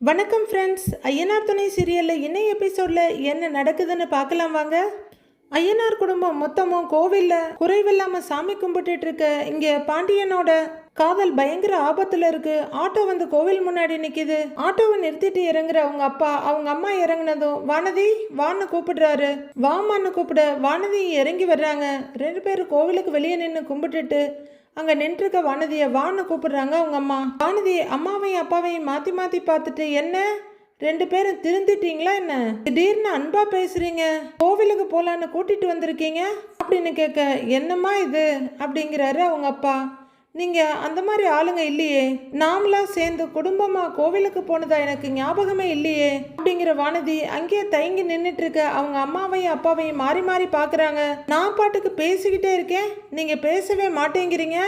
வணக்கம் ஃப்ரெண்ட்ஸ் ஐயனார் துணை சீரியலில் இன்னைய எபிசோடில் என்ன நடக்குதுன்னு பார்க்கலாம் வாங்க. ஐயனார் குடும்பம் மொத்தமும் கோவிலில் குறைவில்லாமல் சாமி கும்பிட்டுட்டு இருக்க இங்கே பாண்டியனோட காதல் பயங்கர ஆபத்தில் இருக்கு. ஆட்டோ வந்து கோவில் முன்னாடி நிற்கிது ஆட்டோவை நிறுத்திட்டு இறங்குற அவங்க அப்பா அவங்க அம்மா இறங்குனதும் வானதி வான்னு கூப்பிடுறாரு. வாமான்னு கூப்பிட வானதி இறங்கி வர்றாங்க. ரெண்டு பேரும் கோவிலுக்கு வெளியே நின்று கும்பிட்டுட்டு அங்க நின்றுக்க வானதியை வான்னு கூப்பிடுறாங்க அவங்க அம்மா. வானதி அம்மாவையும் அப்பாவையும் மாத்தி மாத்தி பார்த்துட்டு என்ன? ரெண்டு பேரும் திருந்திட்டீங்களா என்ன? திடீர்னு அன்பா பேசுறீங்க. கோவிலுக்கு போலான்னு கூட்டிட்டு வந்திருக்கீங்க? அப்படின்னு கேட்க என்னம்மா இது? அப்படிங்கிறாரு அவங்க அப்பா. நீங்கள் அந்த மாதிரி ஆளுங்க இல்லையே. நாமளாக சேர்ந்து குடும்பமாக கோவிலுக்கு போனதா எனக்கு ஞாபகமே இல்லையே. அப்படிங்கிற வானதி அங்கேயே தயங்கி நின்றுட்டுருக்க அவங்க அம்மாவையும் அப்பாவையும் மாறி மாறி பார்க்குறாங்க நான் பாட்டுக்கு பேசிக்கிட்டே இருக்கேன். நீங்கள் பேசவே மாட்டேங்கிறீங்க.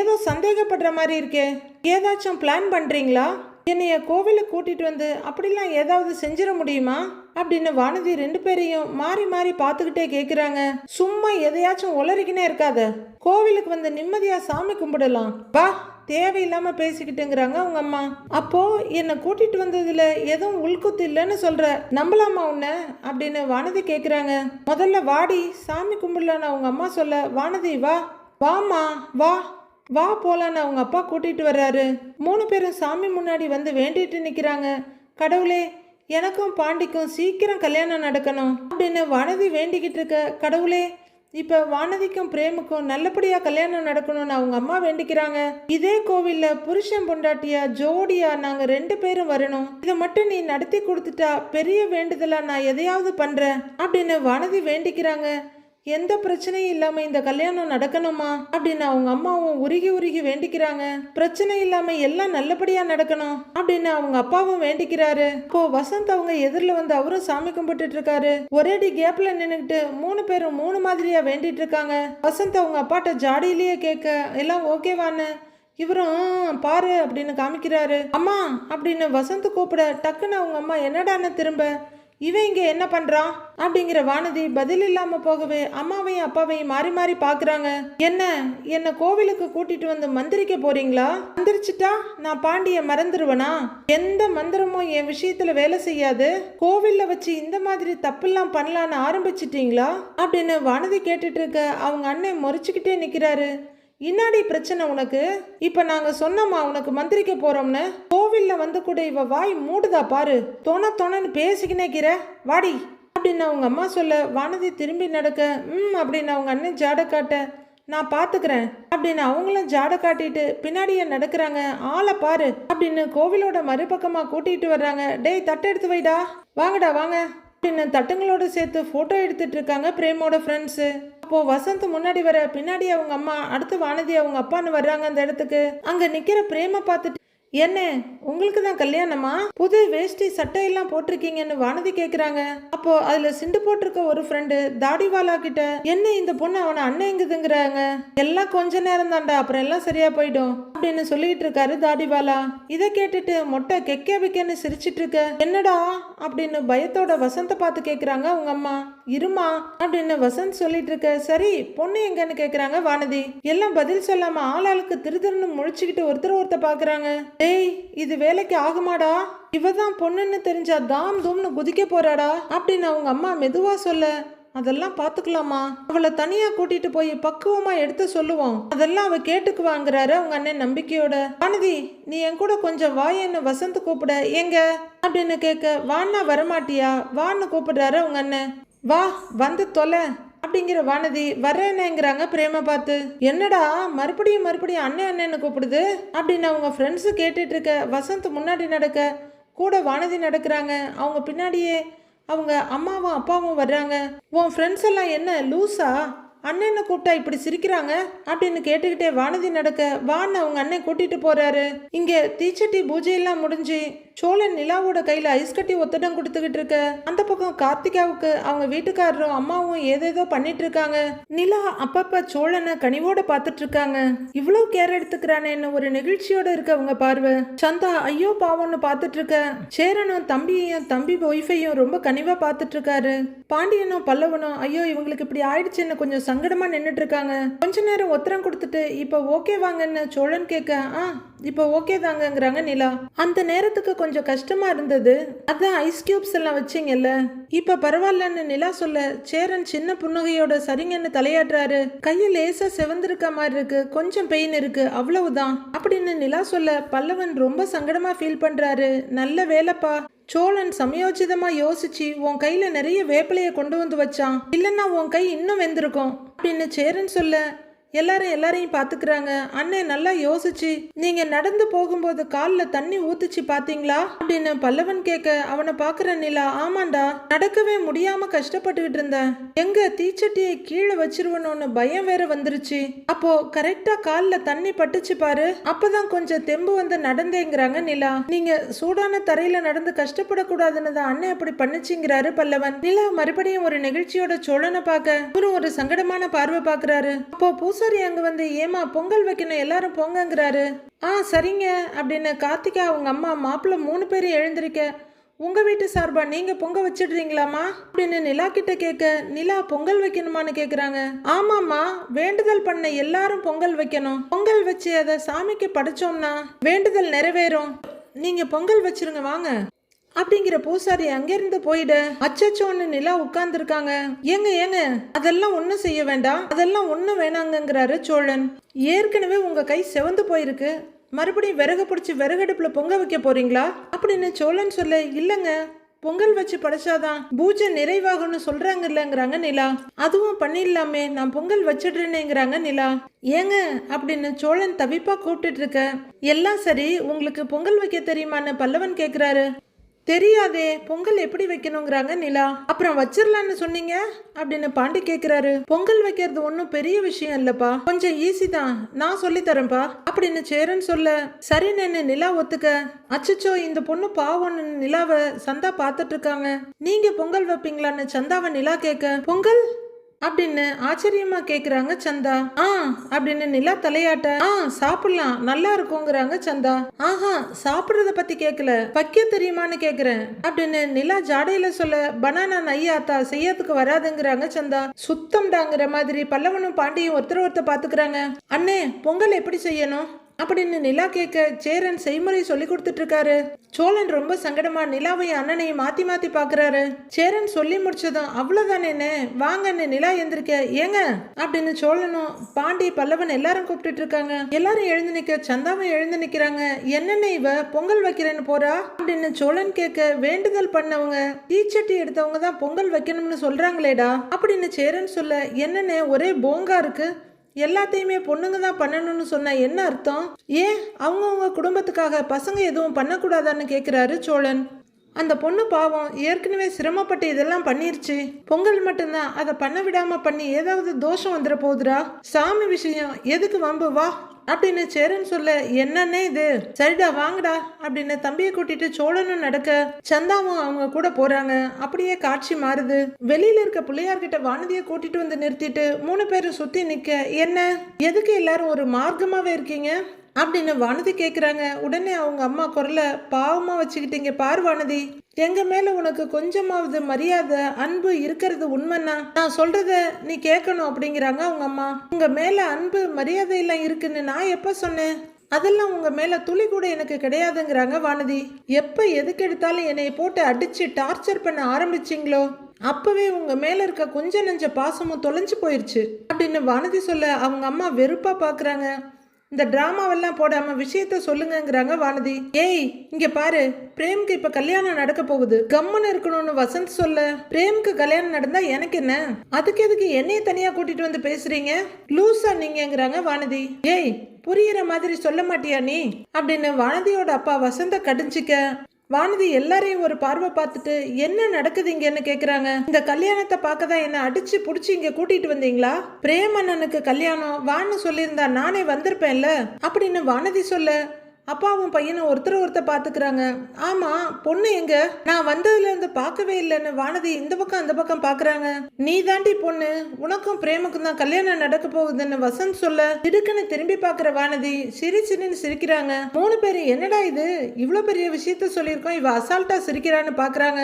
ஏதோ சந்தேகப்படுற மாதிரி இருக்கே. ஏதாச்சும் பிளான் பண்ணுறீங்களா என்னைய கோவிலுக்கு கூட்டிகிட்டு வந்து அப்படிலாம் ஏதாவது செஞ்சிட முடியுமா? அப்படின்னு வானதி ரெண்டு பேரையும் மாறி மாறி பார்த்துக்கிட்டே கேட்குறாங்க சும்மா எதையாச்சும் உளறிக்கினே இருக்காத. கோவிலுக்கு வந்து நிம்மதியாக சாமி கும்பிடலாம். வா தேவையில்லாமல் பேசிக்கிட்டுங்கிறாங்க அவங்க அம்மா. அப்போ என்னை கூட்டிட்டு வந்ததுல எதுவும் உள்குத்து இல்லைன்னு சொல்ற. நம்பலாமா உன்னை? அப்படின்னு வானதி கேட்குறாங்க முதல்ல வாடி சாமி கும்பிடலான்னு அவங்க அம்மா சொல்ல. வானதி வா. வாமா வா. வா போலான்னு அவங்க அப்பா கூட்டிட்டு வர்றாரு. மூணு பேரும் சாமி முன்னாடி வந்து வேண்டிட்டு நிற்கிறாங்க கடவுளே எனக்கும் பாண்டிக்கும் சீக்கிரம் கல்யாணம் நடக்கணும் அப்படின்னு வானதி வேண்டிக்கிட்டு இருக்க. கடவுளே இப்போ வானதிக்கும் பிரேமுக்கும் நல்லபடியாக கல்யாணம் நடக்கணும்னு அவங்க அம்மா வேண்டிக்கிறாங்க. இதே கோவில்ல புருஷன் பொண்டாட்டியா ஜோடியா நாங்கள் ரெண்டு பேரும் வரணும். இதை மட்டும் நீ நடத்தி கொடுத்துட்டா பெரிய வேண்டுதலாக நான் எதையாவது பண்ணுறேன் அப்படின்னு வானதி வேண்டிக்கிறாங்க. எந்த பிரச்சனையும் இல்லாம இந்த கல்யாணம் நடக்கணுமா? அப்படின்னு அவங்க அம்மாவும் உருகி உருகி வேண்டிக்கிறாங்க. பிரச்சனை இல்லாம எல்லாம் நல்லபடியா நடக்கணும் அப்படின்னு அவங்க அப்பாவும் வேண்டிக்கிறாரு. இப்போ வசந்த் அவங்க எதிரில் வந்து அவரும் சாமி கும்பிட்டுட்டு இருக்காரு ஒரேடி கேப்ல நின்னுக்கிட்டு மூணு பேரும் மூணு மாதிரியா வேண்டிட்டு இருக்காங்க வசந்த் அவங்க அப்பாட்ட ஜாடியிலேயே கேட்க எல்லாம் ஓகேவான்னு இவரும் பாரு அப்படின்னு காமிக்கிறாரு. அம்மா அப்படின்னு வசந்த் கூப்பிட டக்குன்னு அவங்க அம்மா என்னடான்னு திரும்ப இவன் இங்கே என்ன பண்ணுறான் அப்படிங்கிற வானதி பதில் இல்லாமல் போகவே அம்மாவையும் அப்பாவையும் மாறி மாறி பார்க்குறாங்க என்ன என்னை கோவிலுக்கு கூட்டிட்டு வந்து மந்திரிக்க போறீங்களா? மந்திரிச்சிட்டா நான் பாண்டிய மறந்துடுவனா எந்த மந்திரமும் என் விஷயத்துல வேலை செய்யாது. கோவில்ல வச்சு இந்த மாதிரி தப்பெல்லாம் பண்ணலான்னு ஆரம்பிச்சிட்டீங்களா? அப்படின்னு வானதி கேட்டுட்டு இருக்க அவங்க அண்ணன் முறைச்சுக்கிட்டே நிற்கிறாரு இன்னாடி பிரச்சனை உனக்கு? இப்ப நாங்க சொன்னோமா உனக்கு மந்திரிக்க போறோம்னு? கோவில்ல வந்து கூட இவ வாய் மூடுதா பாரு. தொண தொணன்னு பேசிக்கினே கிற வாடி. அப்படின்னு அவங்க அம்மா சொல்ல வானதி திரும்பி நடக்க ம் அப்படின்னு அவங்க அண்ணன் ஜாட காட்ட நான் பாத்துக்கிறேன் அப்படின்னு அவங்களும் ஜாட காட்டிட்டு பின்னாடியே நடக்கிறாங்க ஆளை பாரு அப்படின்னு கோவிலோட மறுபக்கமா கூட்டிட்டு வர்றாங்க. டேய் தட்டை எடுத்து வைடா. வாங்கடா வாங்க அப்படின்னு தட்டுங்களோட சேர்த்து போட்டோ எடுத்துட்டு இருக்காங்க பிரேமோட ஃப்ரெண்ட்ஸு அப்போது வசந்த் முன்னாடி வர பின்னாடி அவங்க அம்மா அடுத்து வானதி அவங்க அப்பான்னு வர்றாங்க அந்த இடத்துக்கு. அங்கே நிற்கிற பிரேம பார்த்துட்டு என்ன உங்களுக்கு தான் கல்யாணமா? புது வேஷ்டி சட்டை எல்லாம் போட்டிருக்கீங்கன்னு வானதி கேட்குறாங்க அப்போ அதுல சிண்டு போட்டிருக்க ஒரு ஃப்ரெண்டு தாடிவாலா கிட்ட என்ன இந்த பொண்ணு அவனை அண்ணங்குதுங்கிறாங்க? எல்லாம் கொஞ்ச நேரம் தான்டா அப்புறம் எல்லாம் சரியா போயிடும். அப்படின்னு சொல்லிட்டு இருக்காரு தாடிவாலா. இதை கேட்டுட்டு மொட்டை கெக்க வைக்கன்னு சிரிச்சிட்டு இருக்க என்னடா? அப்படின்னு பயத்தோட வசந்த பார்த்து கேட்குறாங்க அவங்க அம்மா. இருமா அப்படின்னு வசந்த் சொல்லிட்டு இருக்க சரி பொண்ணு எங்கன்னு கேக்குறாங்க வானதி. எல்லாம் பதில் சொல்லாம ஆளாளுக்கு திருதிருன்னு முழிச்சுக்கிட்டு ஒருத்தர் ஒருத்தர் பாக்குறாங்க. டேய் இது வேலைக்கு ஆகுமாடா? இவதான் பொண்ணுன்னு தெரிஞ்சா தாம் தூம்னு குதிக்க போறாடா அப்படின்னு அவங்க அம்மா மெதுவா சொல்ல. அதெல்லாம் பாத்துக்கலாமா? அவளை தனியா கூட்டிட்டு போய் பக்குவமா எடுத்து சொல்லுவோம். அதெல்லாம் அவ கேட்டுக்குவாங்கிறாரு அவங்க அண்ணன் நம்பிக்கையோட. வானதி நீ என் கூட கொஞ்சம் வாயன்னு வசந்த் கூப்பிட எங்க? அப்படின்னு கேட்க வான்னா வரமாட்டியா? வான்னு கூப்பிடுறாரு அவங்க அண்ணன். வா வந்து தொலை. அப்படிங்கிற வானதி வரேனேங்கிறாங்க பிரேம பார்த்து. என்னடா மறுபடியும் மறுபடியும் அண்ணன் அண்ணன்னு கூப்பிடுது? அப்படின்னு அவங்க ஃப்ரெண்ட்ஸு கேட்டுட்டு இருக்க வசந்த் முன்னாடி நடக்க கூட வானதி நடக்கிறாங்க. அவங்க பின்னாடியே அவங்க அம்மாவும் அப்பாவும் வர்றாங்க. உன் ஃப்ரெண்ட்ஸ் எல்லாம் என்ன லூஸா அண்ணனை கூப்பிட்டா இப்படி சிரிக்கிறாங்க? அப்படின்னு கேட்டுக்கிட்டே வானதி நடக்க வான்னு அவங்க அண்ணன் கூட்டிட்டு போறாரு. இங்க தீச்சட்டி பூஜையெல்லாம் முடிஞ்சு சோழன் நிலாவோட கையில் ஐஸ் கட்டி ஒத்தடம் கொடுத்துக்கிட்டு இருக்க. அந்த பக்கம் கார்த்திகாவுக்கு அவங்க வீட்டுக்காரரும் அம்மாவும் ஏதேதோ பண்ணிட்டு இருக்காங்க. நிலா அப்பப்ப சோழனை கனிவோட பார்த்துட்டு இருக்காங்க. இவ்வளவு கேர் எடுத்துக்கிறானேன்னு ஒரு நெகிழ்ச்சியோட இருக்க அவங்க பார்வை. சந்தா ஐயோ பாவம்னு பார்த்துட்டு இருக்க. சேரனும் தம்பியையும் தம்பி ஒய்ஃபையும் ரொம்ப கனிவா பார்த்துட்டு இருக்காரு. பாண்டியனும் பல்லவனும் ஐயோ இவங்களுக்கு இப்படி ஆயிடுச்சுன்னு கொஞ்சம் சங்கடமா நின்றுட்டு இருக்காங்க. கொஞ்ச நேரம் உத்தரம் கொடுத்துட்டு இப்ப ஓகே வாங்கன்னு சோழன் கேட்க ஆ இப்போ ஓகே தாங்கங்கிறாங்க நிலா. அந்த நேரத்துக்கு கொஞ்சம் கஷ்டமா இருந்தது. அதான் ஐஸ் கியூப்ஸ் எல்லாம் வச்சீங்கல்ல. இப்ப பரவாயில்லன்னு நிலா சொல்ல சேரன் சின்ன புன்னகையோட சரிங்கன்னு தலையாட்டுறாரு. கையில் லேசா செவந்திருக்க மாதிரி இருக்கு. கொஞ்சம் பெயின் இருக்கு. அவ்வளவுதான். அப்படின்னு நிலா சொல்ல பல்லவன் ரொம்ப சங்கடமா ஃபீல் பண்றாரு. நல்ல வேலைப்பா. சோழன் சமயோஜிதமா யோசிச்சு உன் கையில நிறைய வேப்பிலைய கொண்டு வந்து வச்சான். இல்லைன்னா உன் கை இன்னும் வெந்திருக்கும். அப்படின்னு சேரன் சொல்ல எல்லாரும் எல்லாரையும் பாத்துக்கிறாங்க அண்ணே நல்லா யோசிச்சு நீங்க நடந்து போகும்போது கால்ல தண்ணி ஊத்துச்சு பாத்தீங்களா அப்படின்னு பல்லவன் கேட்க அவனை பாக்குற நிலா ஆமாண்டா நடக்கவே முடியாம கஷ்டப்பட்டுக்கிட்டு இருந்தேன். எங்க தீச்சட்டியை கீழே வச்சிருவனோன்னு பயம் வேற வந்துருச்சு. அப்போ கரெக்டா கால்ல தண்ணி பட்டுச்சு பாரு அப்பதான் கொஞ்சம் தெம்பு வந்து நடந்தேங்கிறாங்க நிலா. நீங்க சூடான தரையில நடந்து கஷ்டப்படக்கூடாதுன்னு தான் அண்ணன் அப்படி பண்ணுச்சுங்கிறாரு பல்லவன். நிலா மறுபடியும் ஒரு நிகழ்ச்சியோட சோழனை பார்க்க ஒரு சங்கடமான பார்வை பாக்குறாரு அப்போ பூசாரி அங்க வந்து ஏமா பொங்கல் வைக்கணும் எல்லாரும் பொங்கங்கிறாரு. ஆ சரிங்க அப்படின்னு கார்த்திகா அவங்க அம்மா மாப்பிள்ளை மூணு பேரும் எழுந்திருக்க உங்க வீட்டு சார்பா நீங்க பொங்க வச்சிடுறீங்களாமா அப்படின்னு நிலா கிட்ட கேட்க நிலா பொங்கல் வைக்கணுமான்னு கேக்குறாங்க. ஆமாம்மா வேண்டுதல் பண்ண எல்லாரும் பொங்கல் வைக்கணும். பொங்கல் வச்சு அதை சாமிக்கு படைச்சோம்னா வேண்டுதல் நிறைவேறும். நீங்க பொங்கல் வச்சிருங்க வாங்க. அப்படிங்கிற பூசாரி அங்கிருந்து போயிட. அச்சச்சோன்னு நிலா உட்கார்ந்துருக்காங்க. ஏங்க ஏங்க அதெல்லாம் ஒன்றும் செய்ய வேண்டாம். அதெல்லாம் ஒன்றும் வேணாங்கங்கிறாரு சோழன். ஏற்கனவே உங்க கை செவந்து போயிருக்கு. மறுபடியும் விறகு பிடிச்சி விறகடுப்புல பொங்க வைக்க போறீங்களா? அப்படின்னு சோழன் சொல்ல இல்லைங்க பொங்கல் வச்சு படைச்சாதான். பூஜை நிறைவாகும்னு சொல்றாங்கல்லங்கிறாங்க நிலா. அதுவும் பண்ணிடலாமே நான் பொங்கல் வச்சிடுறேனேங்கிறாங்க நிலா. ஏங்க அப்படின்னு சோழன் தவிப்பா கூப்பிட்டு இருக்க. எல்லாம் சரி உங்களுக்கு பொங்கல் வைக்க தெரியுமான்னு பல்லவன் கேக்குறாரு. தெரியாதே பொங்கல் எப்படி வைக்கணுங்கிறாங்க நிலா. அப்புறம் வச்சிடலான்னு சொன்னீங்க? அப்படின்னு பாண்டி கேக்குறாரு. பொங்கல் வைக்கிறது ஒன்றும் பெரிய விஷயம் இல்லப்பா. கொஞ்சம் ஈஸி தான். நான் சொல்லி தரேன்ப்பா அப்படின்னு சேரன் சொல்ல சரி நின்று நிலா ஒத்துக்க. அச்சச்சோ இந்த பொண்ணு பாவம்னு நிலாவை சந்தா பார்த்துட்டு இருக்காங்க. நீங்க பொங்கல் வைப்பீங்களான்னு சந்தாவை நிலா கேட்க பொங்கல் அப்படின்னு ஆச்சரியமா கேக்குறாங்க சந்தா. ஆ அப்படின்னு நிலா தலையாட்ட ஆ சாப்பிடலாம் நல்லா இருக்குங்கிறாங்க சந்தா. ஆஹா சாப்பிடுறத பத்தி கேக்கல பக்கிய தெரியுமான்னு கேக்குறேன் அப்படின்னு நிலா ஜாடையில சொல்ல பனானா நையாத்தா செய்யறதுக்கு வராதுங்கிறாங்க சந்தா. சுத்தம்டாங்கிற மாதிரி பல்லவனும் பாண்டியும் ஒருத்தர் ஒருத்தர் பாத்துக்கிறாங்க. அண்ணே பொங்கல் எப்படி செய்யணும்? அப்படின்னு நிலா கேட்க சேரன் செய்முறை சொல்லி கொடுத்துட்ருக்காரு. சோழன் ரொம்ப சங்கடமா நிலாவையும் அண்ணனையும் மாத்தி மாத்தி பாக்குறாரு. சேரன் சொல்லி முடிச்சதும் அவ்வளவுதானே வாங்கன்னு நிலா எந்திரிக்க ஏங்க? அப்படின்னு சோழனும் பாண்டி பல்லவன் எல்லாரும் கூப்பிட்டுட்டு இருக்காங்க எல்லாரும் எழுந்து நிக்க சந்தாவும் எழுந்து நிக்கிறாங்க. என்னென்ன இவ பொங்கல் வைக்கிறேன்னு போறா? அப்படின்னு சோழன் கேட்க வேண்டுதல் பண்ணவங்க தீச்சட்டி எடுத்தவங்க தான் பொங்கல் வைக்கணும்னு சொல்றாங்களேடா. அப்படின்னு சேரன் சொல்ல என்னென்ன ஒரே போங்கா இருக்கு. எல்லாத்தையுமே பொண்ணுங்க தான் பண்ணணும்னு சொன்னால் என்ன அர்த்தம்? ஏன்? அவங்கவுங்க குடும்பத்துக்காக பசங்க எதுவும் பண்ணக்கூடாதான்னு கேட்குறாரு சோழன். அந்த பொண்ணு பாவம் ஏற்கனவே சிரமப்பட்டு இதெல்லாம் பண்ணிருச்சு. பொங்கல் மட்டும்தான். அதை பண்ண விடாம பண்ணி ஏதாவது தோஷம் வந்துட போகுதுடா சாமி விஷயம். எதுக்கு வம்பு? வா. அப்படின்னு சேரன் சொல்ல என்னன்னே இது? சரிடா வாங்கடா. அப்படின்னு தம்பியை கூட்டிட்டு சோழனும் நடக்க சந்தாவும் அவங்க கூட போறாங்க. அப்படியே காட்சி மாறுது. வெளியில இருக்க பிள்ளையார்கிட்ட வானதியை கூட்டிட்டு வந்து நிறுத்திட்டு மூணு பேரும் சுத்தி நிக்க என்ன? எதுக்கு எல்லாரும் ஒரு மார்க்கமாவே இருக்கீங்க? அப்படின்னு வானதி கேட்குறாங்க உடனே அவங்க அம்மா குரல பாவமாக வச்சுக்கிட்டீங்க பார் வானதி. எங்கள் மேலே உனக்கு கொஞ்சமாவது மரியாதை அன்பு இருக்கிறது உண்மைன்னா நான் சொல்கிறத நீ கேட்கணும் அப்படிங்கிறாங்க அவங்க அம்மா. உங்கள் மேலே அன்பு மரியாதையெல்லாம் இருக்குன்னு நான் எப்போ சொன்னேன்? அதெல்லாம் உங்க மேல துளி கூட எனக்கு கிடையாதுங்கிறாங்க வானதி. எப்ப எதுக்கு எடுத்தாலும் என்னை போட்டு அடிச்சு டார்ச்சர் பண்ண ஆரம்பிச்சிங்களோ அப்பவே உங்க மேல இருக்க கொஞ்ச நெஞ்ச பாசமும் தொலைஞ்சு போயிருச்சு அப்படின்னு வானதி சொல்ல அவங்க அம்மா வெறுப்பா பாக்குறாங்க. இந்த ட்ராமாவெல்லாம் போடாம விஷயத்த சொல்லுங்கங்கிறாங்க வானதி. ஏய் இங்க பாரு. பிரேம்க்கு இப்ப கல்யாணம் நடக்க போகுது. கம்முன்னு இருக்கணும்னு வசந்த் சொல்ல பிரேம்க்கு கல்யாணம் நடந்தா எனக்கு என்ன? அதுக்கு எதுக்கு என்னைய தனியா கூட்டிட்டு வந்து பேசுறீங்க? லூசா நீங்கிறாங்க வானதி. ஏய் புரியுற மாதிரி சொல்ல மாட்டியா நீ? அப்படின்னு வானதியோட அப்பா வசந்த கடிஞ்சிக்க வானதி எல்லாரையும் ஒரு பார்வை பார்த்துட்டு என்ன நடக்குது இங்கன்னு கேக்குறாங்க. இந்த கல்யாணத்தை பார்க்க தான் என்ன அடிச்சு புடிச்சு இங்க கூட்டிட்டு வந்தீங்களா? பிரேமண்ணனுக்கு கல்யாணம். வான்னு சொல்லியிருந்தா நானே வந்திருப்பேன்ல. அப்படின்னு வானதி சொல்ல அப்பாவும் பையனும் ஒருத்தர் ஒருத்தர் பார்த்துக்கிறாங்க. ஆமாம் பொண்ணு எங்க? நான் வந்ததுலேருந்து பார்க்கவே இல்லைன்னு வானதி இந்த பக்கம் அந்த பக்கம் பார்க்குறாங்க. நீ தாண்டி பொண்ணு உனக்கும் பிரேமுக்கும் தான் கல்யாணம் நடக்க போகுதுன்னு வசந்த் சொல்ல திடுக்குன்னு திரும்பி பார்க்குற வானதி சிரி சிரின்னு சிரிக்கிறாங்க. மூணு பேர் என்னடா இது? இவ்வளோ பெரிய விஷயத்த சொல்லியிருக்கோம் இவ அசால்ட்டாக சிரிக்கிறான்னு பார்க்குறாங்க.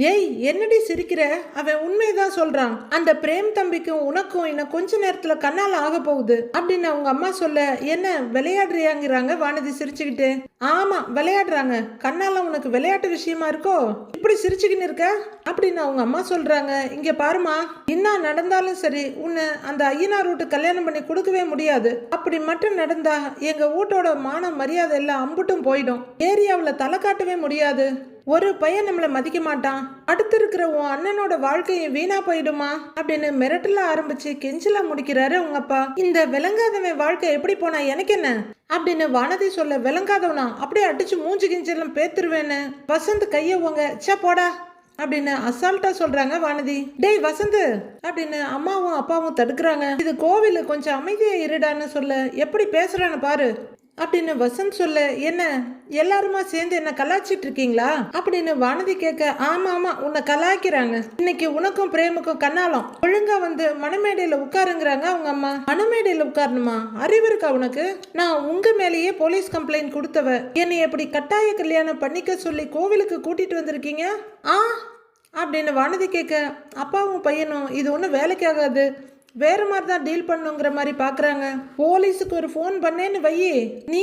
ஏய் என்னடி சிரிக்கிற? அவன் உண்மைதான் சொல்றான். அந்த பிரேம் தம்பிக்கும் உனக்கும் இன்னும் கொஞ்ச நேரத்துல கண்ணால ஆக போகுது. அப்படின்னு அவங்க அம்மா சொல்ல என்ன விளையாடுறியாங்கிறாங்க வானதி சிரிச்சுக்கிட்டு. ஆமா விளையாடுறாங்க. கண்ணால உனக்கு விளையாட்டு விஷயமா இருக்கோ? இப்படி சிரிச்சுக்கின்னு இருக்க? அப்படின்னு அவங்க அம்மா சொல்றாங்க. இங்க பாருமா என்ன நடந்தாலும் சரி உன்னை அந்த ஐயனார் வீட்டு கல்யாணம் பண்ணி கொடுக்கவே முடியாது. அப்படி மட்டும் நடந்தா எங்க வீட்டோட மான மரியாதை எல்லாம் அம்புட்டும் போயிடும். ஏரியாவில் தலை காட்டவே முடியாது. ஒரு பையன் நம்மளை மதிக்க மாட்டான். அடுத்து இருக்கிற உன் அண்ணனோட வாழ்க்கையும் வீணா போயிடுமா? அப்படின்னு மிரட்டல ஆரம்பிச்சு கெஞ்சலா முடிக்கிறாரு உங்க அப்பா. இந்த விளங்காதவன் வாழ்க்கை எப்படி போனா எனக்கு என்ன? அப்படின்னு வானதி சொல்ல விளங்காதவனா? அப்படியே அடிச்சு மூஞ்சி கிஞ்செல்லாம் பேத்துருவேன்னு. வசந்த் கைய உங்க ச்சே போடா. அப்படின்னு அசால்ட்டா சொல்றாங்க வானதி. டேய் வசந்த். அப்படின்னு அம்மாவும் அப்பாவும் தடுக்கிறாங்க. இது கோவில் கொஞ்சம் அமைதியா இருடான்னு சொல்ல எப்படி பேசுறான்னு பாரு. அப்படின்னு வசந்த் சொல்ல என்ன எல்லாருமா சேர்ந்து என்ன கலாச்சிட்டு இருக்கீங்களா? அப்படின்னு வானதி கேட்க ஆமா ஆமா உன்னை கலாய்க்கிறாங்க. இன்னைக்கு உனக்கும் பிரேமுக்கும் கண்ணாலம். ஒழுங்கா வந்து மணமேடையில உட்காருங்கிறாங்க அவங்க அம்மா. மணமேடையில உட்காரணுமா? அறிவு இருக்கா உனக்கு? நான் உங்க மேலேயே போலீஸ் கம்ப்ளைண்ட் கொடுத்தவ. என்னை எப்படி கட்டாய கல்யாணம் பண்ணிக்க சொல்லி கோவிலுக்கு கூட்டிட்டு வந்திருக்கீங்க? ஆ அப்படின்னு வானதி கேட்க அப்பாவும் பையனும் இது ஒன்றும் வேலைக்கு ஆகாது வேற மாதிரி தான் டீல் பண்ணுங்கிற மாதிரி பார்க்குறாங்க போலீஸுக்கு ஒரு ஃபோன் பண்ணேன்னு வையி நீ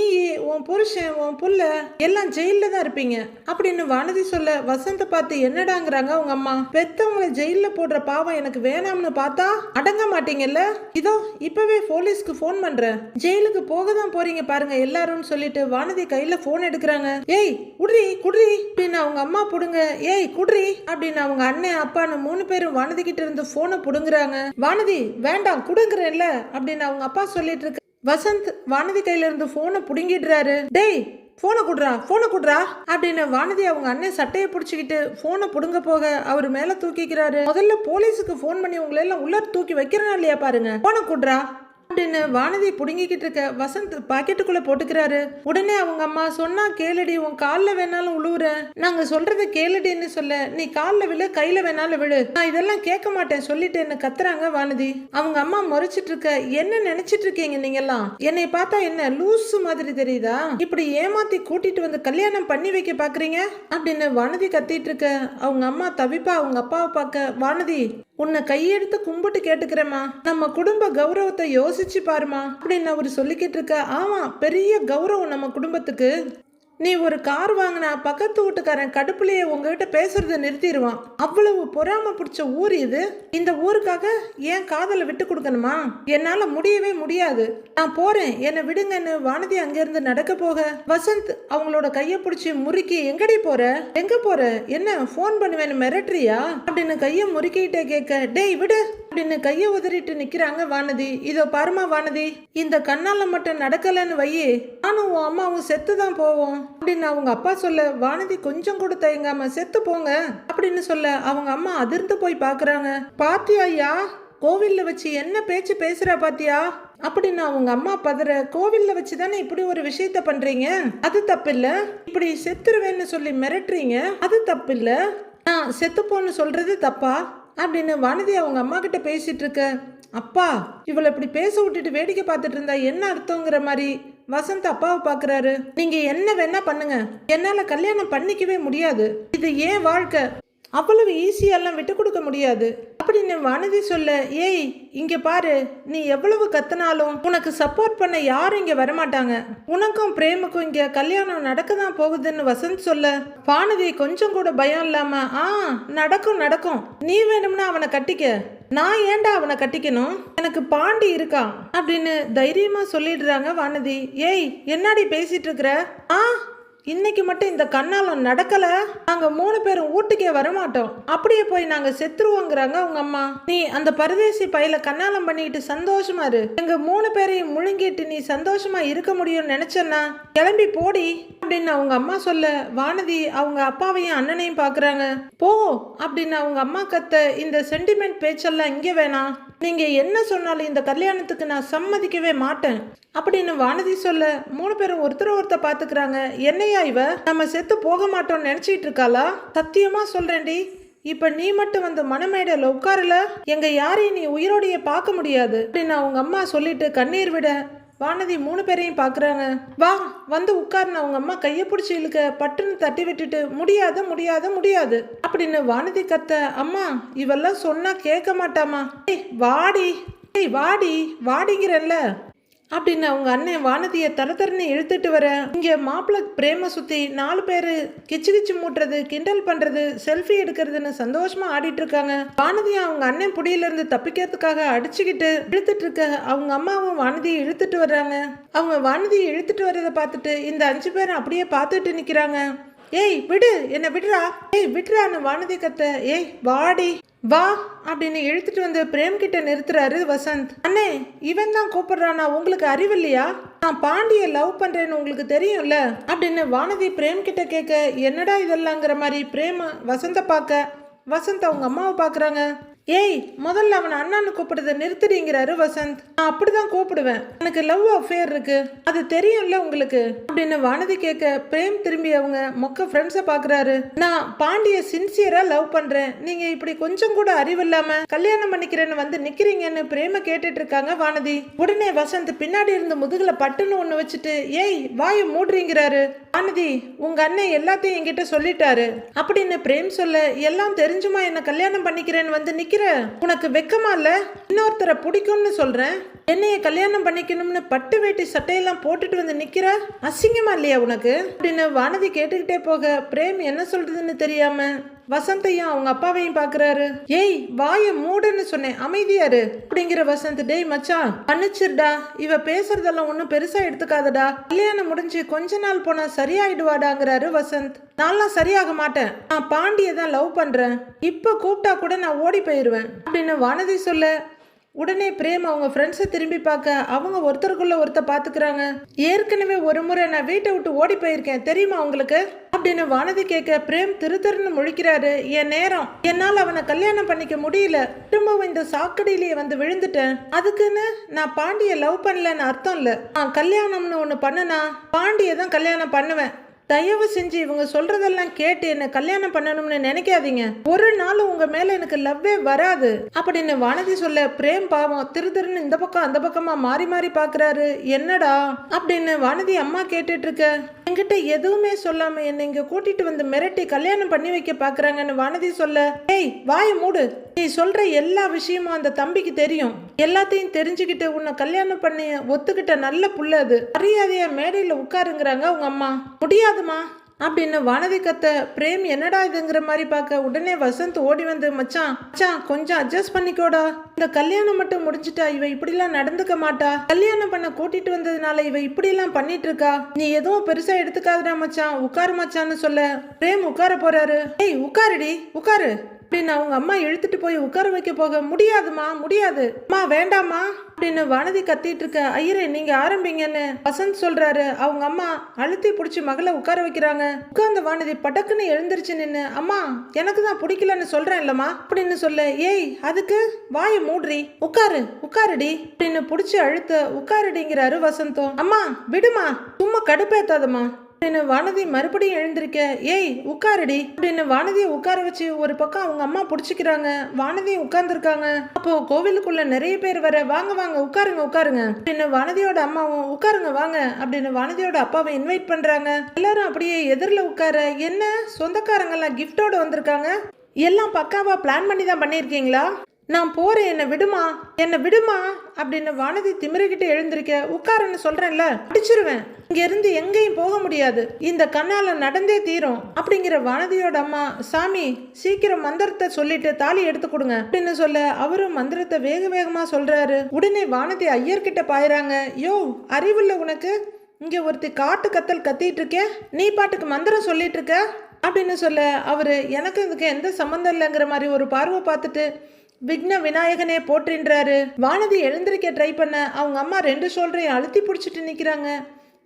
உன் புருஷன் உன் புள்ள எல்லாம் ஜெயிலில் தான் இருப்பீங்க. அப்படின்னு வானதி சொல்ல வசந்த பார்த்து என்னடாங்கிறாங்க அவங்க அம்மா. பெத்தவங்களை ஜெயிலில் போடுற பாவம் எனக்கு வேணாம்னு பார்த்தா அடங்க மாட்டீங்கல்ல? இதோ இப்பவே போலீஸ்க்கு ஃபோன் பண்றேன். ஜெயிலுக்கு போக தான் போறீங்க பாருங்க எல்லாரும்னு சொல்லிட்டு வானதி கையில ஃபோன் எடுக்கிறாங்க. ஏய் குடுறி குடுறி அப்படின்னு அவங்க அம்மா புடுங்க. ஏய் குடுறி அப்படின்னு அவங்க அண்ணன் அப்பான்னு மூணு பேரும் வானதி கிட்ட இருந்து போனை புடுங்குறாங்க. வானதி வேண்டாம் கொடுக்குறேன்ல அப்படின்னு அவங்க அப்பா சொல்லிட்டு இருக்க வசந்த் வானதி கையில இருந்து பிடுங்கிடுறாரு. டேய் ஃபோனை கொடுறா ஃபோனை கொடுறா அப்படின்னு வானதி அவங்க அண்ணன் சட்டையை பிடிச்சிக்கிட்டு ஃபோனை பிடுங்க போக அவர் மேலே தூக்கிக்கிறாரு. முதல்ல போலீஸுக்கு ஃபோன் பண்ணி உங்களை எல்லாம் உள்ள தூக்கி வைக்கிறேன் இல்லையா பாருங்க. ஃபோனை கொடுறா. அப்படின்னு வானதி புடுங்கிக்கிட்டு இருக்க. வசந்த் பாக்கெட்டுக்குள்ள போட்டுக்கிறாரு. உடனே அவங்க அம்மா சொன்னா கேளுடி உன் காலில் வேணாலும் உழுவுற. நாங்க சொல்றத கேளுடின்னு சொல்ல. நீ காலில் விழு கையில வேணாலும் விழு. நான் இதெல்லாம் கேட்க மாட்டேன் சொல்லிட்டேன்னு கத்துறாங்க வானதி. அவங்க அம்மா முறைச்சிட்டு இருக்க என்ன நினைச்சிட்டு இருக்கீங்க நீங்க எல்லாம் என்னை பார்த்தா என்ன லூசு மாதிரி தெரியுதா? இப்படி ஏமாத்தி கூட்டிட்டு வந்து கல்யாணம் பண்ணி வைக்க பாக்குறீங்க? அப்படின்னு வானதி கத்திட்டு இருக்க. அவங்க அம்மா தவிப்பா அவங்க அப்பாவை பார்க்க வானதி உன்னை கையெடுத்து கும்பிட்டு கேட்டுக்கிறேம்மா. நம்ம குடும்ப கௌரவத்தை யோசிச்சு பாருமா அப்படின்னு அவர் சொல்லிக்கிட்டு இருக்க ஆமா பெரிய கௌரவம் நம்ம குடும்பத்துக்கு. நீ ஒரு கார் வாங்கினா பக்கத்து வீட்டுக்காரன் கடுப்புலேயே உங்ககிட்ட பேசுறத நிறுத்திடுவான். அவ்வளவு பொறாம பிடிச்ச ஊர் இது. இந்த ஊருக்காக ஏன் காதலை விட்டு கொடுக்கணுமா? என்னால முடியவே முடியாது. நான் போறேன். என்னை விடுங்கன்னு வானதி அங்கிருந்து நடக்க போக வசந்த் அவங்களோட கையை பிடிச்சி முறுக்கி எங்கடி போற? எங்க போற? என்ன ஃபோன் பண்ணுவேன்னு மிரட்டுறியா? அப்படின்னு கையை முறுக்கிட்டே கேட்க டேய் விடு. அப்படின்னு கையை உதறிட்டு நிக்கிறாங்க வானதி. இதோ பாருமா வானதி இந்த கண்ணால மட்டும் நடக்கலன்னு வையே. நானும் உன் அம்மாவும் செத்து தான் போவோம். அப்படின்னு அவங்க அப்பா சொல்ல வானதி கொஞ்சம் கூட தயங்காம செத்து போங்க அப்படின்னு சொல்ல அவங்க அம்மா அதிர்ந்து போய் பாக்குறாங்க. பாத்தியா ஐயா கோவில்ல வச்சு என்ன பேச்சு பேசுறா பாத்தியா? அப்படின்னு அவங்க அம்மா பதற கோவில்ல வச்சு தானே இப்படி ஒரு விஷயத்த பண்றீங்க? அது தப்பில்ல. இப்படி செத்துருவேன்னு சொல்லி மிரட்டுறீங்க? அது தப்பில்ல. நான் செத்துப்போன்னு சொல்றது தப்பா? அப்படின்னு வானதி அவங்க அம்மா கிட்ட பேசிட்டு இருக்க. அப்பா இவளை இப்படி பேச விட்டுட்டு வேடிக்கை பார்த்துட்டு இருந்தா என்ன அர்த்தங்கிற மாதிரி வசந்த் அப்பாவை பாக்குறாரு. நீங்க என்ன வேணா பண்ணுங்க. என்னால கல்யாணம் பண்ணிக்கவே முடியாது. இது ஏன் வாழ்க்கை? அவ்வளவு ஈஸியெல்லாம் விட்டு கொடுக்க முடியாது. அப்படின்னு வானதி சொல்ல ஏய் இங்க பாரு. நீ எவ்வளவு கத்தினாலும் உனக்கு சப்போர்ட் பண்ண யாரும் இங்க வரமாட்டாங்க. உனக்கும் பிரேமுக்கும் இங்க கல்யாணம் நடக்க தான் போகுதுன்னு வசந்த் சொல்ல வானதி கொஞ்சம் கூட பயம் இல்லாம ஆ நடக்கும் நடக்கும். நீ வேணும்னா அவனை கட்டிக்க. நான் ஏன்டா அவனை கட்டிக்கணும்? எனக்கு பாண்டி இருக்கான் அப்படின்னு தைரியமா சொல்லிடுறாங்க வானதி. ஏய் என்னடி பேசிட்டு இருக்கிற? ஆ? இன்னைக்கு மட்டும் இந்த கண்ணாலம் நடக்கல. நாங்க மூணு பேரும் வீட்டுக்கே வரமாட்டோம். அப்படியே போய் நாங்க செத்துருவோங்கிறாங்க அவங்க அம்மா. நீ அந்த பரதேசி பையில கண்ணாலம் பண்ணிக்கிட்டு சந்தோஷமா இரு. எங்க மூணு பேரையும் முழுங்கிட்டு நீ சந்தோஷமா இருக்க முடியும்னு நினைச்சேன்னா கிளம்பி போடி அப்படின்னு அவங்க அம்மா சொல்ல வானதி அவங்க அப்பாவையும் அண்ணனையும் பாக்குறாங்க. போ அப்படின்னு அவங்க அம்மா கத்த இந்த சென்டிமெண்ட் பேச்செல்லாம் இங்கே வேணாம். நீங்க என்ன சொன்னாலும் இந்த கல்யாணத்துக்கு நான் சம்மதிக்கவே மாட்டேன். அப்படின்னு வானதி சொல்ல மூணு பேரும் ஒருத்தர் ஒருத்தர் பாத்துக்கிறாங்க என்னையா இவ? நம்ம செத்து போக மாட்டோம்னு நினைச்சிட்டு இருக்காளா? சத்தியமா சொல்றேன்டி. இப்ப நீ மட்டும் வந்து மணமேடையில உட்காரல? எங்க யாரையும் நீ உயிரோடையே பார்க்க முடியாது. அப்படின்னு அவங்க அம்மா சொல்லிட்டு கண்ணீர் விட வானதி மூணு பேரையும் பார்க்குறாங்க வா வந்து உட்காருன அவங்க அம்மா கையை பிடிச்சி இழுக்க பட்டுன்னு தட்டி விட்டுட்டு முடியாது முடியாது முடியாது அப்படின்னு வானதி கத்த அம்மா இவெல்லாம் சொன்னா கேட்க மாட்டாமா ஏய் வாடி ஏய் வாடி வாடிங்கிறல்ல அப்படின்னு அவங்க அண்ணன் வானதியை தர இழுத்துட்டு வர இங்கே மாப்பிள்ளை பிரேம சுற்றி நாலு பேர் கிச்சு கிச்சு மூட்டுறது கிண்டல் பண்ணுறது செல்ஃபி எடுக்கிறதுன்னு சந்தோஷமாக ஆடிட்டு இருக்காங்க. வானதியை அவங்க அண்ணன் புடியில இருந்து தப்பிக்கிறதுக்காக அடிச்சுக்கிட்டு இழுத்துட்டு இருக்க அவங்க அம்மாவும் வானதியை இழுத்துட்டு வர்றாங்க. அவங்க வானதியை இழுத்துட்டு வர்றதை பார்த்துட்டு இந்த அஞ்சு பேரும் அப்படியே பார்த்துட்டு நிற்கிறாங்க ஏய் விடு என்ன விடுறா ஏய் விடுறான்னு வானதி கத்த ஏய் வாடி. வா அப்படின்னு இழுத்துட்டு வந்து பிரேம் கிட்ட நிறுத்துறாரு வசந்த். அண்ணே இவன் தான் கூப்பிடுறானா? உங்களுக்கு அறிவில்லையா? நான் பாண்டிய லவ் பண்றேன்னு உங்களுக்கு தெரியும்ல? அப்படின்னு வானதி பிரேம் கிட்ட கேட்க என்னடா இதெல்லாங்கிற மாதிரி பிரேம வசந்த பார்க்க வசந்த் அவங்க அம்மாவை பார்க்குறாங்க. ஏய் முதல்ல அவனை அண்ணான்னு கூப்பிடுறத நிறுத்திடுங்கிறாரு வசந்த். நான் அப்படிதான் கூப்பிடுவேன். எனக்கு லவ் அஃபேர் இருக்கு. அது தெரியும்ல உங்களுக்கு? அப்படின்னு வானதி கேட்க பிரேம் திரும்பி அவங்க மொக்க ஃப்ரெண்ட்ஸை பார்க்குறாரு நான் பாண்டிய சின்சியரா லவ் பண்றேன். நீங்க இப்படி கொஞ்சம் கூட அறிவில்லாம கல்யாணம் பண்ணிக்கிறேன்னு வந்து நிக்கிறீங்கன்னு பிரேம கேட்டுட்டு இருக்காங்க வானதி. உடனே வசந்த் பின்னாடி இருந்து முதுகுல பட்டுன்னு ஒண்ணு வச்சுட்டு ஏய் வாயை மூடுறீங்கிறாரு. வானதி உங்க அண்ணன் எல்லாத்தையும் என்கிட்ட சொல்லிட்டாரு. அப்படின்னு பிரேம் சொல்ல எல்லாம் தெரிஞ்சுமா என்ன கல்யாணம் பண்ணிக்கிறேன்னு வந்து நிக்கிற உனக்கு வெக்கமா இல்ல? இன்னொருத்தரை பிடிக்கும்னு சொல்றேன் என்னைய கல்யாணம் பண்ணிக்கணும்னு பட்டு வேட்டி சட்டையெல்லாம் போட்டுட்டு வந்து நிக்கிற? அசிங்கமா இல்லையா உனக்கு? அப்படின்னு வானதி கேட்டுக்கிட்டே போக பிரேம் என்ன சொல்றதுன்னு தெரியாம வசந்தையும் அவங்க அப்பாவையும் பாக்குறாரு. ஏய் வாய மூடுன்னு சொன்னேன். அமைதியாரு அப்படிங்கிற வசந்த் டேய் மச்சான் மன்னிச்சிருடா. இவ பேசுறதெல்லாம் ஒன்றும் பெருசா எடுத்துக்காதடா. கல்யாணம் முடிஞ்சு கொஞ்ச நாள் போனா சரியாயிடுவாடாங்கிறாரு வசந்த். நான்லாம் சரியாக மாட்டேன். நான் பாண்டியை தான் லவ் பண்றேன். இப்ப கூப்பிட்டா கூட நான் ஓடி போயிருவேன். அப்படின்னு வானதி சொல்ல உடனே பிரேம் அவங்க ஃப்ரெண்ட்ஸை திரும்பி பார்க்க அவங்க ஒருத்தருக்குள்ள ஒருத்தர் பார்த்துக்கிறாங்க ஏற்கனவே ஒரு முறை நான் வீட்டை விட்டு ஓடி போயிருக்கேன். தெரியுமா உங்களுக்கு? அப்படின்னு வானதி கேட்க பிரேம் திரு திருன்னு முழிக்கிறாரு. என் நேரம். என்னால் அவனை கல்யாணம் பண்ணிக்க முடியல. திரும்பவும் இந்த சாக்கடையிலேயே வந்து விழுந்துட்டேன். அதுக்குன்னு நான் பாண்டிய லவ் பண்ணலன்னு அர்த்தம் இல்லை. நான் கல்யாணம்னு ஒன்று பண்ணனா பாண்டியை தான் கல்யாணம் பண்ணுவேன். தயவு செஞ்சு இவங்க சொல்றதெல்லாம் கேட்டு என்ன கல்யாணம் பண்ணணும்னு நினைக்காதீங்க. ஒரு நாள் உங்க மேல எனக்கு லவ்வே வராது. அப்படின்னு வானதி சொல்ல பிரேம் பாவம் திரு திருன்னு இந்த பக்கம் அந்த பக்கமா மாறி மாறி பாக்குறாரு. என்னடா? அப்படின்னு வானதி அம்மா கேட்டுட்டு இருக்க என்கிட்ட எதுவுமே சொல்லாம என்னை இங்க கூட்டிட்டு வந்து மிரட்டி கல்யாணம் பண்ணி வைக்க பாக்குறாங்கன்னு வானதி சொல்ல ஏய் வாய மூடு. நீ சொல்ற எல்லா விஷயமும் அந்த தம்பிக்கு தெரியும். எல்லாத்தையும் தெரிஞ்சுக்கிட்டு உன்னை கல்யாணம் பண்ணி ஒத்துக்கிட்ட நல்ல புள்ள அது. மரியாதையா மேடையில உட்காருங்கிறாங்க உங்க அம்மா. முடியாது. முடியாதுமா அப்படின்னு வானதி கத்த பிரேம் என்னடா இதுங்கிற மாதிரி பார்க்க உடனே வசந்த் ஓடி வந்து மச்சான் மச்சான் கொஞ்சம் அட்ஜஸ்ட் பண்ணிக்கோடா. இந்த கல்யாணம் மட்டும் முடிஞ்சிட்டா இவ இப்படிலாம் நடந்துக்க மாட்டா. கல்யாணம் பண்ண கூட்டிட்டு வந்ததுனால இவ இப்படிலாம் பண்ணிட்டு இருக்கா நீ எதுவும் பெருசா எடுத்துக்காதடா மச்சான். உட்காரு மச்சான்னு சொல்ல பிரேம் உட்கார போறாரு. ஏய் உட்காருடி உட்காரு. அப்படின்னு அவங்க அம்மா இழுத்துட்டு போய் உட்கார வைக்க போக முடியாதுமா முடியாது. அம்மா வேண்டாமா அப்படின்னு வானதி கத்திட்டு இருக்க ஐயரே நீங்க ஆரம்பிங்கன்னு வசந்த் சொல்றாரு. அவங்க அம்மா அழுத்தி பிடிச்சி மகளை உட்கார வைக்கிறாங்க. உட்கார்ந்த வானதி படக்குன்னு எழுந்திருச்சு நின்னு அம்மா எனக்கு தான் பிடிக்கலன்னு சொல்றேன் இல்லம்மா அப்படின்னு சொல்ல. ஏய் அதுக்கு வாயை மூடுறி உட்காரு உட்காருடி அப்படின்னு பிடிச்சி அழுத்த உட்காருடிங்கிறாரு வசந்தம். அம்மா விடுமா சும்மா கடுப்பேத்தாதம்மா. அப்படின்னு வானதி மறுபடியும் எழுந்திருக்க ஏய் உட்காருடி. அப்படின்னு வானதியை உட்கார வச்சு ஒரு பக்கம் அவங்க அம்மா பிடிச்சிக்கிறாங்க. வானதியும் உட்கார்ந்துருக்காங்க. அப்போ கோவிலுக்குள்ள நிறைய பேர் வர வாங்க வாங்க உட்காருங்க உட்காருங்க. அப்படின்னு வானதியோட அம்மாவும் உட்காருங்க வாங்க. அப்படின்னு வானதியோட அப்பாவை இன்வைட் பண்றாங்க. எல்லாரும் அப்படியே எதிரில் உட்கார என்ன? சொந்தக்காரங்க எல்லாம் கிஃப்டோட வந்திருக்காங்க? எல்லாம் பக்காவா பிளான் பண்ணி தான் பண்ணியிருக்கீங்களா? நான் போறேன் என்னை விடுமா? என்னை விடுமா? அப்படின்னு வானதி திமிரிக்கிட்டு எழுந்திருக்க உட்காருன்னு சொல்றேன்ல அடிச்சிருவேன். இங்க இருந்து எங்கேயும் போக முடியாது. இந்த கண்ணால நடந்தே தீரும். அப்படிங்கிற வானதியோட அம்மா சாமி சீக்கிரம் மந்திரத்தை சொல்லிட்டு தாலி எடுத்து கொடுங்க அப்படின்னு சொல்ல அவரும் மந்திரத்தை வேக வேகமா சொல்றாரு. உடனே வானதி ஐயர்கிட்ட பாயிறாங்க யோ அறிவுள்ள உனக்கு? இங்க ஒருத்தி காட்டு கத்தல் கத்திட்டு இருக்கே நீ பாட்டுக்கு மந்திரம் சொல்லிட்டு இருக்க? அப்படின்னு சொல்ல அவரு எனக்கு இதுக்கு எந்த சம்மந்தம் இல்லைங்கிற மாதிரி ஒரு பார்வை பார்த்துட்டு விக்ன விநாயகனே போற்றின்றாரு. வானதி எழுந்திருக்க ட்ரை பண்ண அவங்க அம்மா ரெண்டு ஷோல்டரையும் அழுத்தி பிடிச்சிட்டு நிற்கிறாங்க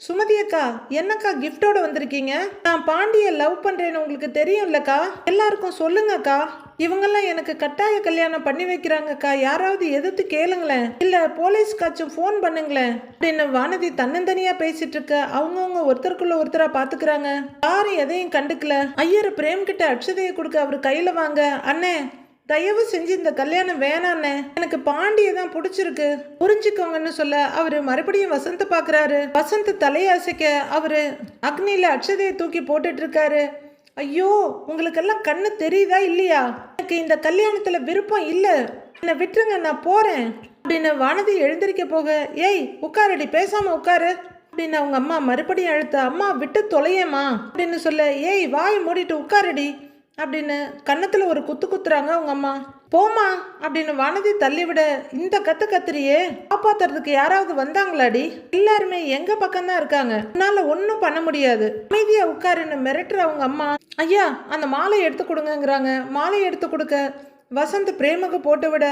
சுமதி அக்கா என்னக்கா கிஃப்டோட வந்திருக்கீங்க? நான் பாண்டிய லவ் பண்றேன்னு உங்களுக்கு தெரியும்லக்கா? எல்லாருக்கும் சொல்லுங்கக்கா. இவங்கெல்லாம் எனக்கு கட்டாய கல்யாணம் பண்ணி வைக்கிறாங்கக்கா. யாராவது எதிர்த்து கேளுங்களேன். இல்ல போலீஸ்காச்சும் ஃபோன் பண்ணுங்களேன். அப்படின்னு வானதி தன்னந்தனியா பேசிட்டு இருக்க அவங்கவுங்க ஒருத்தருக்குள்ள ஒருத்தரா பாத்துக்கிறாங்க. யாரும் எதையும் கண்டுக்கல. ஐயர் பிரேம் கிட்ட அட்சதையை கொடுக்க அவர் கையில வாங்க. அண்ணே தயவு செஞ்சு இந்த கல்யாணம் வேணாண்ணே. எனக்கு பாண்டியை தான் பிடிச்சிருக்கு. புரிஞ்சுக்கோங்கன்னு சொல்ல அவரு மறுபடியும் வசந்த பாக்குறாரு. வசந்த் தலையசைக்க அவரு அக்னியில அக்ஷதையை தூக்கி போட்டுட்டு இருக்காரு ஐயோ உங்களுக்கெல்லாம் கண்ணு தெரியுதா இல்லையா? எனக்கு இந்த கல்யாணத்துல விருப்பம் இல்லை. என்னை விட்டுருங்க நான் போறேன். அப்படின்னு வானதி எழுந்திருக்க போக ஏய் உட்காரடி பேசாம உட்காரு. அப்படின்னு அவங்க அம்மா மறுபடியும் அழுத்த அம்மா விட்டு தொலையேம்மா. அப்படின்னு சொல்ல ஏய் வாய் மூடிட்டு உட்காரடி. அப்படின்னு கன்னத்தில் ஒரு குத்து குத்துறாங்க அவங்க அம்மா. போமா அப்படின்னு வானதி தள்ளிவிட இந்த கத்து கத்திரியே காப்பாத்துறதுக்கு யாராவது வந்தாங்களாடி? எல்லாருமே எங்க பக்கம் தான் இருக்காங்க. உன்னால ஒன்றும் பண்ண முடியாது. அமைதியா உட்காருன்னு மிரட்டுற அவங்க அம்மா. ஐயா அந்த மாலை எடுத்து கொடுங்கங்கிறாங்க. மாலை எடுத்து கொடுக்க வசந்த் பிரேமுக்கு போட்டு விட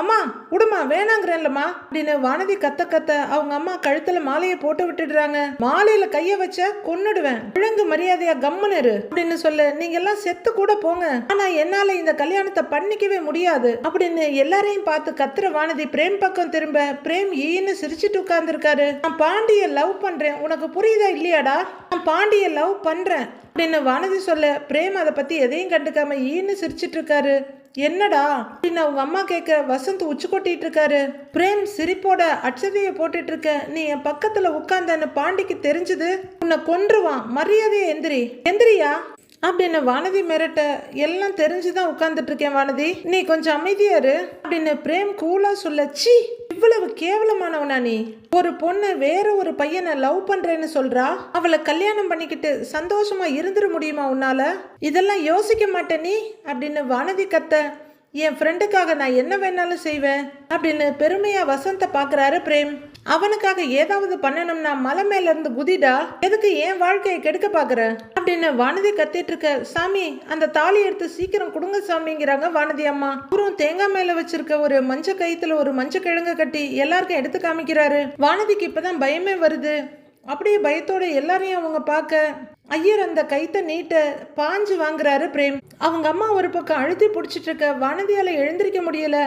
அம்மா விடுமா வேணாங்கிறேன்லம்மா அப்படின்னு வானதி கத்த கத்த அவங்க அம்மா கழுத்துல மாலையை போட்டு விட்டுடுறாங்க. மாலையில கைய வச்ச கொன்னுடுவேன். விழுங்கு மரியாதையா கம்முன்னு இரு அப்படின்னு சொல்லு. நீங்க எல்லாம் செத்து கூட போங்க. ஆனா என்னால இந்த கல்யாணத்தை பண்ணிக்கவே முடியாது அப்படின்னு எல்லாரையும் பார்த்து கத்துற வானதி பிரேம் பக்கம் திரும்ப பிரேம் ஈன்னு சிரிச்சிட்டு உட்கார்ந்துருக்காரு. நான் பாண்டிய லவ் பண்றேன். உனக்கு புரியுதா இல்லையாடா? நான் பாண்டிய லவ் பண்றேன் அப்படின்னு வானதி சொல்ல பிரேம் அதை பத்தி எதையும் கண்டுக்காம ஈன்னு சிரிச்சிட்டு இருக்காரு. என்னடா? அப்படின்னு அவங்க அம்மா கேட்க வசந்த் உச்சி கொட்டிட்டு இருக்காரு. பிரேம் சிரிப்போட அச்சதையை போட்டுட்டு இருக்க. நீ என் பக்கத்துல உட்கார்ந்தன்னு பாண்டிக்கு தெரிஞ்சது. உன்னை கொன்றுவான். மரியாதையை எந்திரி. எந்திரியா? அப்படின்னு வானதி மிரட்ட எல்லாம் தெரிஞ்சுதான் உட்கார்ந்துட்டு இருக்கேன் வானதி. நீ கொஞ்சம் அமைதியாரு அப்படின்னு பிரேம் கூலா சொல்ல சி இவ்வளவு கேவலமானவனா நீ. ஒரு பொண்ணு வேற ஒரு பையனை லவ் பண்றேன்னு சொல்றா? அவளை கல்யாணம் பண்ணிக்கிட்டு சந்தோஷமா இருந்துட முடியுமா உன்னால? இதெல்லாம் யோசிக்க மாட்டே நீ. அப்படின்னு வானதி கத்த என் ஃப்ரெண்டுக்காக நான் என்ன வேணாலும் செய்வேன்? அப்படின்னு பெருமையா வசந்த பாக்குறாரு பிரேம். அவனுக்காக ஏதாவது பண்ணணும்னா மலை மேல இருந்து குதிடா. எதுக்கு என் வாழ்க்கையை கெடுக்க பாக்குற? அப்படின்னு வானதி கத்திட்டு இருக்க சாமி அந்த தாலி எடுத்து சீக்கிரம் கொடுங்க சாமிங்கிறாங்க வானதி அம்மா. அப்புறம் தேங்காய் மேல வச்சிருக்க ஒரு மஞ்ச கயிற்றுல ஒரு மஞ்ச கிழங்கு கட்டி எல்லாருக்கும் எடுத்து காமிக்கிறாரு. வானதிக்கு இப்பதான் பயமே வருது. அப்படியே பயத்தோட எல்லாரையும் அவங்க பார்க்க ஐயர் அந்த கைத்தை நீட்ட பாஞ்சு வாங்குறாரு பிரேம். அவங்க அம்மா ஒரு பக்கம் அழுத்தி பிடிச்சிட்டு இருக்க வானதியால் எழுந்திருக்க முடியல.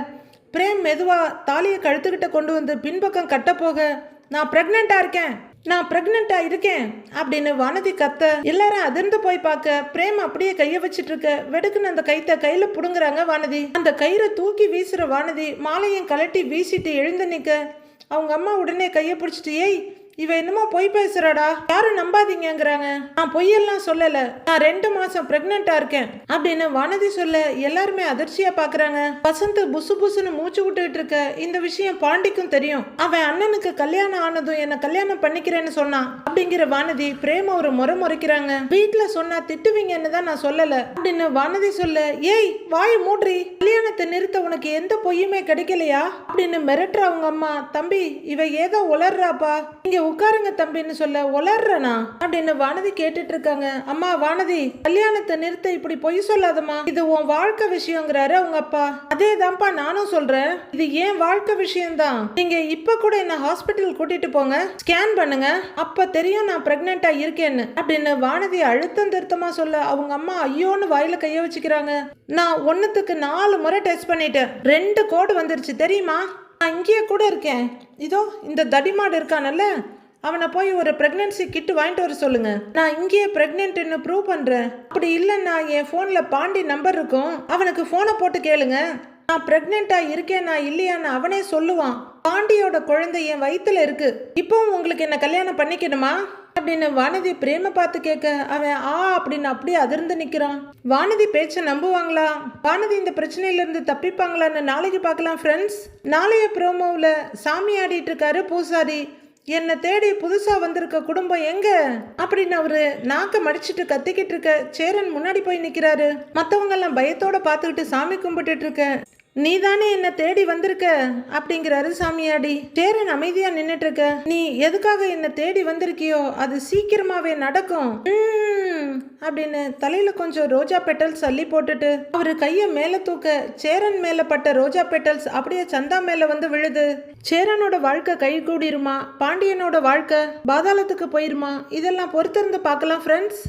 பிரேம் மெதுவா தாலியை கழுத்துக்கிட்ட கொண்டு வந்து பின்பக்கம் கட்ட போக நான் ப்ரெக்னெண்ட்டாக இருக்கேன். நான் ப்ரெக்னெண்ட்டாக இருக்கேன். அப்படின்னு வானதி கத்த எல்லாரும் அதிர்ந்து போய் பார்க்க பிரேம் அப்படியே கையை வச்சிட்டு இருக்க வெடுக்குன்னு அந்த கைத்தை கையில் பிடுங்குறாங்க வானதி. அந்த கயிறை தூக்கி வீசுகிற வானதி மாலையும் கலட்டி வீசிட்டு எழுந்து நிற்க அவங்க அம்மா உடனே கையை பிடிச்சிட்டு ஏய் இவ என்னமோ பொய் பேசுறாடா? யாரும் நம்பாதீங்கிறாங்க நான் பொய்யெல்லாம் சொல்லல. நான் ரெண்டு மாசம் பிரெக்னெண்டா இருக்கேன். அப்படின்னு வானதி சொல்ல எல்லாருமே அதிர்ச்சியா பாக்குறாங்க. வசந்த் புசு புசுன்னு மூச்சு விட்டுட்டு இருக்க. இந்த விஷயம் பாண்டிக்கும் தெரியும். அவன் அண்ணனுக்கு கல்யாணம் ஆனதும் என்ன கல்யாணம் பண்ணிக்கிறேன்னு சொன்னான். அப்படிங்கிற வானதி பிரேம ஒரு முறை முறைக்கிறாங்க. வீட்டுல சொன்னா திட்டுவீங்கன்னு தான் நான் சொல்லல. அப்படின்னு வானதி சொல்ல ஏய் வாய் மூட்ரி கல்யாணத்தை நிறுத்த உனக்கு எந்த பொய்யுமே கிடைக்கலையா? அப்படின்னு மிரட்டுற அவங்க அம்மா தம்பி இவ ஏதோ உளர்றாப்பா. இங்க உட்காருங்க தம்பின்னு சொல்ல உளர்றனா? அப்படின்னு வானதி கேட்டுட்டு இருக்காங்க. அம்மா வானதி கல்யாணத்தை நிறுத்த இப்படி பொய் சொல்லாதம்மா. இது உன் வாழ்க்கை விஷயங்கிறாரு அவங்க அப்பா. அதே தான்ப்பா நானும் சொல்றேன். இது ஏன் வாழ்க்கை விஷயம்தான்? நீங்க இப்ப கூட என்ன ஹாஸ்பிட்டல் கூட்டிட்டு போங்க. ஸ்கேன் பண்ணுங்க. அப்ப தெரியும் நான் பிரெக்னெண்டா இருக்கேன்னு. அப்படின்னு வானதி அழுத்தம் திருத்தமா சொல்ல அவங்க அம்மா ஐயோன்னு வாயில கைய வச்சுக்கிறாங்க. நான் ஒன்னுத்துக்கு நாலு முறை டெஸ்ட் பண்ணிட்டேன். ரெண்டு கோடு வந்துருச்சு. தெரியுமா? நான் இங்கேயே கூட இருக்கேன். இதோ இந்த தடிமாடு இருக்கானல்ல? அவனை போய் ஒரு ப்ரெக்னென்சி கிட்டு வாங்கிட்டு வர சொல்லுங்க. நான் இங்கேயே ப்ரெக்னென்ட்னு ப்ரூவ் பண்றேன். அப்படி இல்லைன்னா என் ஃபோனில் பாண்டி நம்பர் இருக்கும். அவனுக்கு ஃபோனை போட்டு கேளுங்க. நான் ப்ரெக்னெண்ட்டாக இருக்கேன் நான் இல்லையான்னு அவனே சொல்லுவான். பாண்டியோட குழந்தை என் வயிற்றுல இருக்கு. இப்போவும் உங்களுக்கு என்ன கல்யாணம் பண்ணிக்கணுமா? அப்படின்னு வானதி பிரேம பார்த்து கேட்க அவன் ஆ அப்படின்னு அப்படியே அதிர்ந்து நிக்கிறான். வானதி பேச்ச நம்புவாங்களா? வானதி இந்த பிரச்சனையில இருந்து தப்பிப்பாங்களான்னு நாளைக்கு பார்க்கலாம் ஃப்ரெண்ட்ஸ் நாளைய ப்ரோமோவில் சாமி ஆடிட்டு இருக்காரு பூசாரி. என்னை தேடி புதுசாக வந்திருக்க குடும்பம் எங்க? அப்படின்னு அவரு நாக்க மடிச்சிட்டு கத்திக்கிட்டு இருக்க சேரன் முன்னாடி போய் நிற்கிறாரு மற்றவங்கெல்லாம் பயத்தோட பார்த்துக்கிட்டு சாமி கும்பிட்டுட்டு இருக்க நீ தானே என்ன தேடி வந்திருக்க? அப்படிங்கிறாரு சாமியாடி. சேரன் அமைதியா நின்னுட்டு இருக்க நீ எதுக்காக என்ன தேடி வந்திருக்கியோ அது சீக்கிரமாவே நடக்கும். அப்படின்னு தலையில கொஞ்சம் ரோஜா பெட்டல்ஸ் அள்ளி போட்டுட்டு அவரு கைய மேல தூக்க சேரன் மேல பட்ட ரோஜா பெட்டல்ஸ் அப்படியே சந்தா மேல வந்து விழுது. சேரனோட வாழ்க்கை கை கூடிருமா? பாண்டியனோட வாழ்க்கை பாதாளத்துக்கு போயிருமா? இதெல்லாம் பொறுத்திருந்து பார்க்கலாம் ஃப்ரெண்ட்ஸ்